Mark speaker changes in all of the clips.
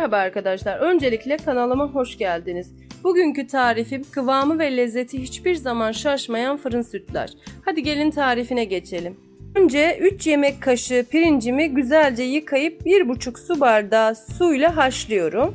Speaker 1: Merhaba arkadaşlar. Öncelikle kanalıma hoş geldiniz. Bugünkü tarifim kıvamı ve lezzeti hiçbir zaman şaşmayan fırın sütlaç. Hadi gelin tarifine geçelim. Önce 3 yemek kaşığı pirincimi güzelce yıkayıp 1,5 su bardağı suyla haşlıyorum.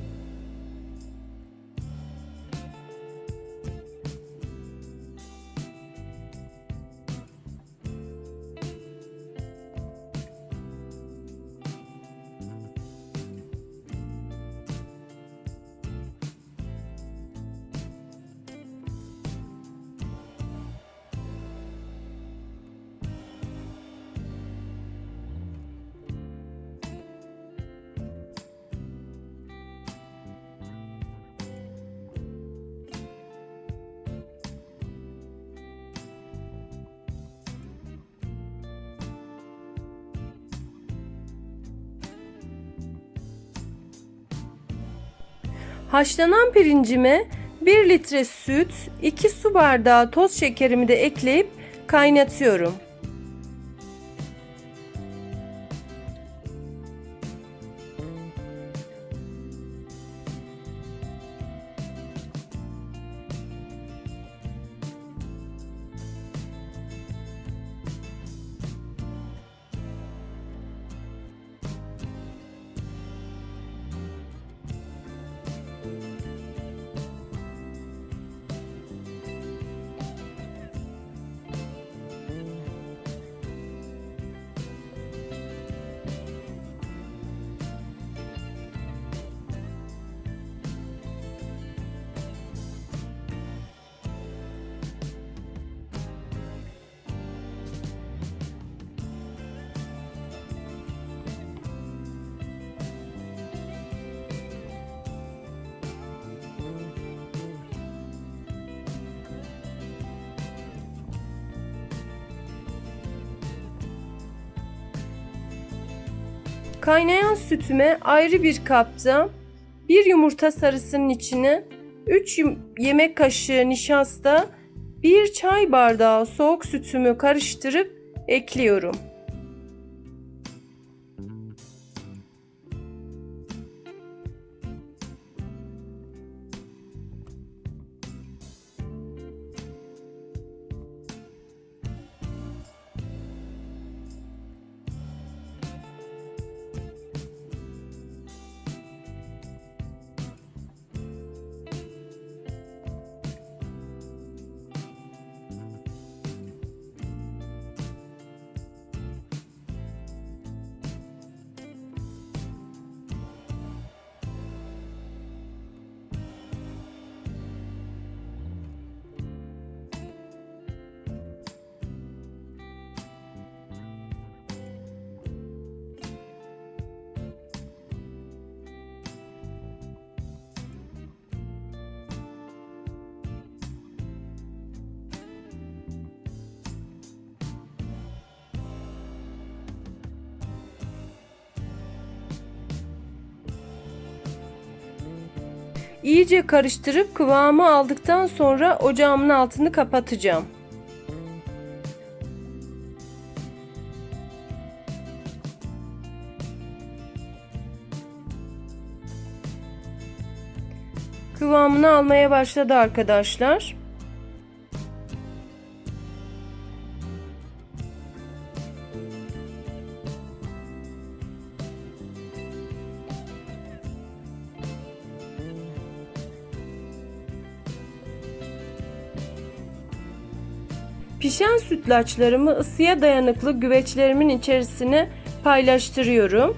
Speaker 1: Haşlanan pirincime 1 litre süt, 2 su bardağı toz şekerimi de ekleyip kaynatıyorum. Kaynayan sütüme ayrı bir kapta bir yumurta sarısının içine 3 yemek kaşığı nişasta, 1 çay bardağı soğuk sütümü karıştırıp ekliyorum. İyice karıştırıp kıvamı aldıktan sonra ocağımın altını kapatacağım. Kıvamını almaya başladı arkadaşlar. Pişen sütlaçlarımı ısıya dayanıklı güveçlerimin içerisine paylaştırıyorum.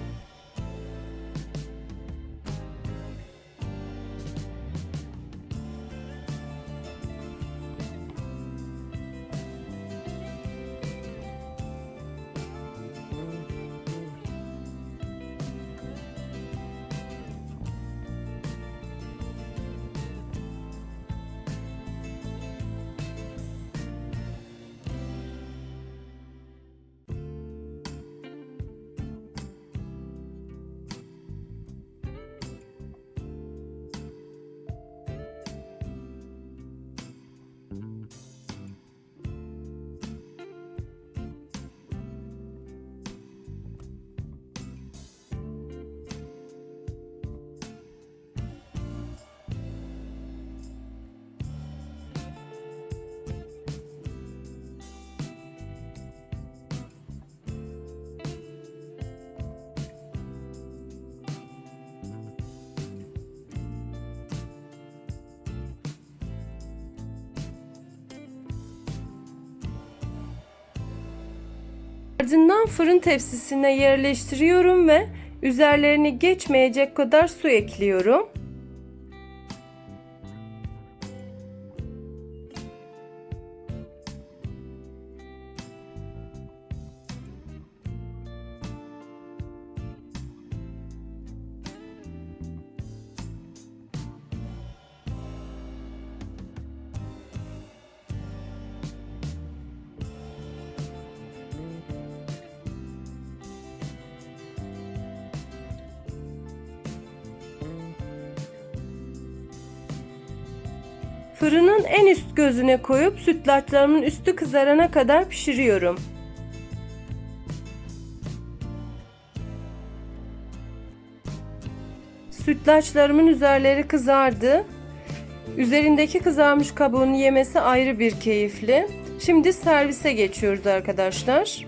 Speaker 1: Ardından fırın tepsisine yerleştiriyorum ve üzerlerini geçmeyecek kadar su ekliyorum. Fırının en üst gözüne koyup sütlaçlarımın üstü kızarana kadar pişiriyorum. Sütlaçlarımın üzerleri kızardı. Üzerindeki kızarmış kabuğunu yemesi ayrı bir keyifli. Şimdi servise geçiyoruz arkadaşlar.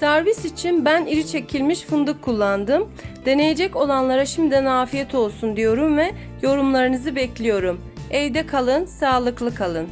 Speaker 1: Servis için ben iri çekilmiş fındık kullandım. Deneyecek olanlara şimdiden afiyet olsun diyorum ve yorumlarınızı bekliyorum. Evde kalın, sağlıklı kalın.